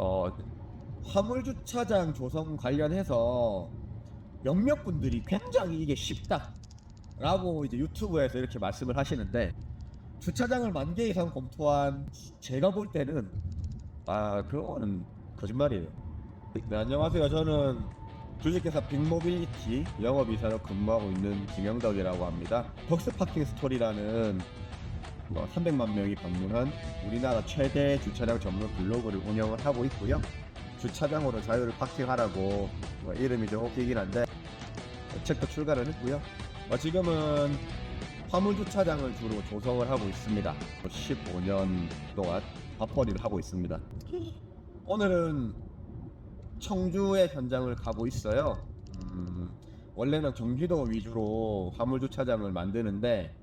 어, 화물 주차장 조성 관련해서 몇몇 분들이 굉장히 이게 쉽다라고 이제 유튜브에서 이렇게 말씀을 하시는데 주차장을 만 개 이상 검토한 제가 볼 때는 아 그거는 거짓말이에요. 네, 안녕하세요. 저는 주식회사 빅모빌리티 영업이사로 근무하고 있는 김영덕이라고 합니다. 벅스 파킹 스토리라는 뭐 300만 명이 방문한 우리나라 최대 주차장 전문 블로그를 운영을 하고 있고요. 주차장으로 자유를 파킹하라고 뭐 이름이 좀 웃기긴 한데 책도 출간을 했고요. 어, 지금은 화물 주차장을 주로 조성을 하고 있습니다. 15년 동안 밥벌이를 하고 있습니다. 오늘은 청주의 현장을 가고 있어요. 음, 원래는 경기도 위주로 화물 주차장을 만드는데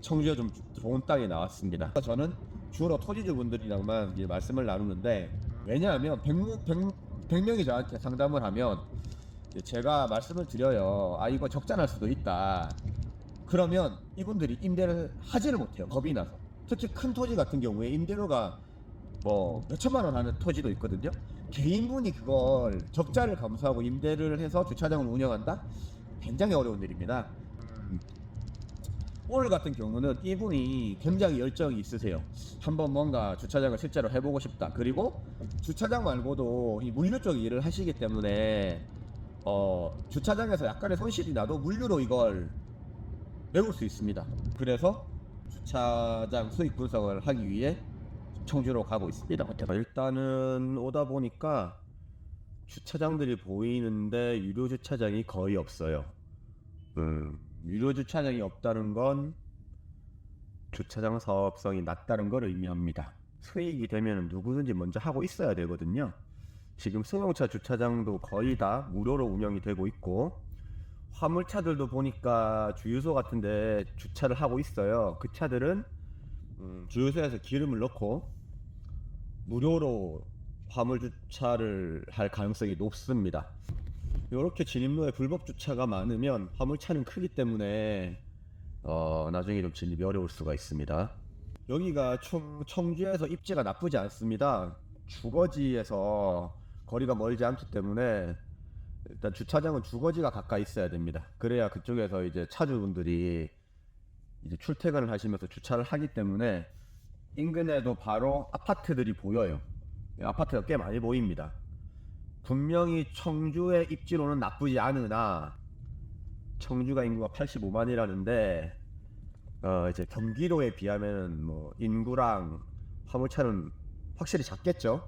청주에 좀 좋은 땅이 나왔습니다. 저는 주로 토지주분들이랑만 말씀을 나누는데 왜냐하면 100, 100, 명이 저한테 상담을 하면 제가 말씀을 드려요. 아 이거 적자날 수도 있다. 그러면 이분들이 임대를 하지를 못해요. 겁이 나서. 특히 큰 토지 같은 경우에 임대료가 뭐 몇천만 원 하는 토지도 있거든요. 개인분이 그걸 적자를 감수하고 임대를 해서 주차장을 운영한다? 굉장히 어려운 일입니다. 오늘 같은 경우는 이분이 굉장히 열정이 있으세요. 한번 뭔가 주차장을 실제로 해보고 싶다. 그리고 주차장 말고도 이 물류 쪽 일을 하시기 때문에 어, 주차장에서 약간의 손실이 나도 물류로 이걸 메울 수 있습니다. 그래서 주차장 수익 분석을 하기 위해 청주로 가고 있습니다. 일단은 오다 보니까 주차장들이 보이는데 유료 주차장이 거의 없어요. 음, 유료 주차장이 없다는 건 주차장 사업성이 낮다는 걸 의미합니다. 수익이 되면 누구든지 먼저 하고 있어야 되거든요. 지금 승용차 주차장도 거의 다 무료로 운영이 되고 있고 화물차들도 보니까 주유소 같은데 주차를 하고 있어요. 그 차들은 음, 주유소에서 기름을 넣고 무료로 화물 주차를 할 가능성이 높습니다. 이렇게 진입로에 불법 주차가 많으면 화물차는 크기 때문에 어, 나중에 좀 진입이 어려울 수가 있습니다. 여기가 청, 청주에서 입지가 나쁘지 않습니다. 주거지에서 거리가 멀지 않기 때문에 일단 주차장은 주거지가 가까이 있어야 됩니다. 그래야 그쪽에서 이제 차주분들이 이제 출퇴근을 하시면서 주차를 하기 때문에 인근에도 바로 아파트들이 보여요. 아파트가 꽤 많이 보입니다. 분명히 청주의 입지로는 나쁘지 않으나 청주가 인구가 85만이라는데 어 이제 경기도에 비하면은 뭐 인구랑 화물차는 확실히 작겠죠.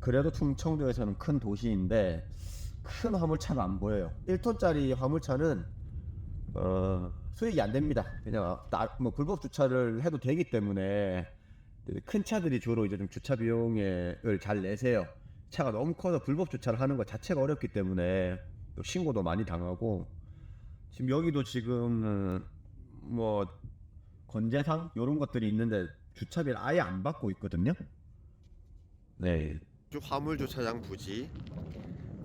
그래도 충청도에서는 큰 도시인데 큰 화물차는 안 보여요. 1톤짜리 화물차는 어 수익이 안 됩니다. 그냥 나, 뭐 불법 주차를 해도 되기 때문에 큰 차들이 주로 이제 좀 주차 비용을 잘 내세요. 차가 너무 커서 불법 주차를 하는 것 자체가 어렵기 때문에 또 신고도 많이 당하고 지금 여기도 지금 뭐 건재상 이런 것들이 있는데 주차비를 아예 안 받고 있거든요. 네. 화물 주차장 부지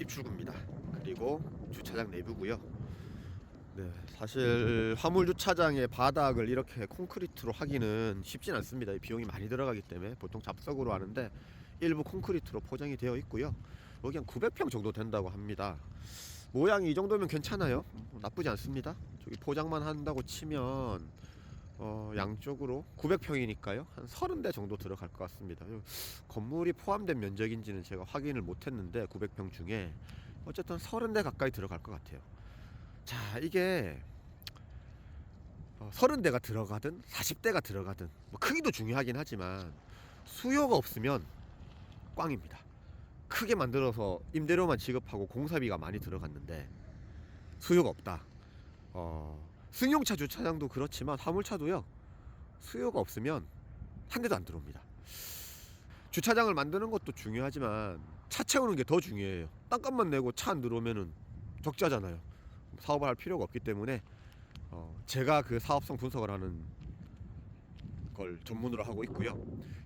입출구입니다. 그리고 주차장 내부고요. 네, 사실 화물 주차장의 바닥을 이렇게 콘크리트로 하기는 쉽진 않습니다. 이 비용이 많이 들어가기 때문에 보통 잡석으로 하는데 일부 콘크리트로 포장이 되어 있고요. 여기 한 900평 정도 된다고 합니다. 모양이 이 정도면 괜찮아요. 뭐 나쁘지 않습니다. 저기 포장만 한다고 치면 어, 양쪽으로 900평이니까요. 한 30대 정도 들어갈 것 같습니다. 요 건물이 포함된 면적인지는 제가 확인을 못 했는데 900평 중에 어쨌든 30대 가까이 들어갈 것 같아요. 자, 이게 어, 30대가 들어가든 40대가 들어가든 뭐 크기도 중요하긴 하지만 수요가 없으면 꽝입니다. 크게 만들어서 임대료만 지급하고 공사비가 많이 들어갔는데 수요가 없다. 어, 승용차 주차장도 그렇지만 화물차도요. 수요가 없으면 한 대도 안 들어옵니다. 주차장을 만드는 것도 중요하지만 차 채우는 게 더 중요해요. 땅값만 내고 차 안 들어오면은 적자잖아요. 사업을 할 필요가 없기 때문에 어, 제가 그 사업성 분석을 하는 걸 전문으로 하고 있고요.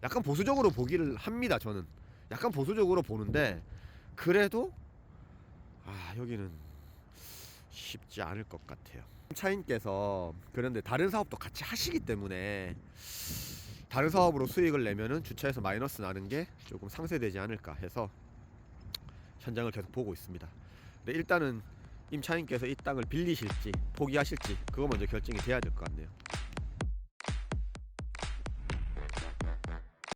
약간 보수적으로 보기를 합니다. 저는 약간 보수적으로 보는데 그래도 아 여기는 쉽지 않을 것 같아요. 차인께서 그런데 다른 사업도 같이 하시기 때문에 다른 사업으로 수익을 내면은 주차에서 마이너스 나는 게 조금 상쇄되지 않을까 해서 현장을 계속 보고 있습니다. 근데 일단은 임차인께서 이 땅을 빌리실지 포기하실지 그거 먼저 결정이 돼야 될 것 같네요.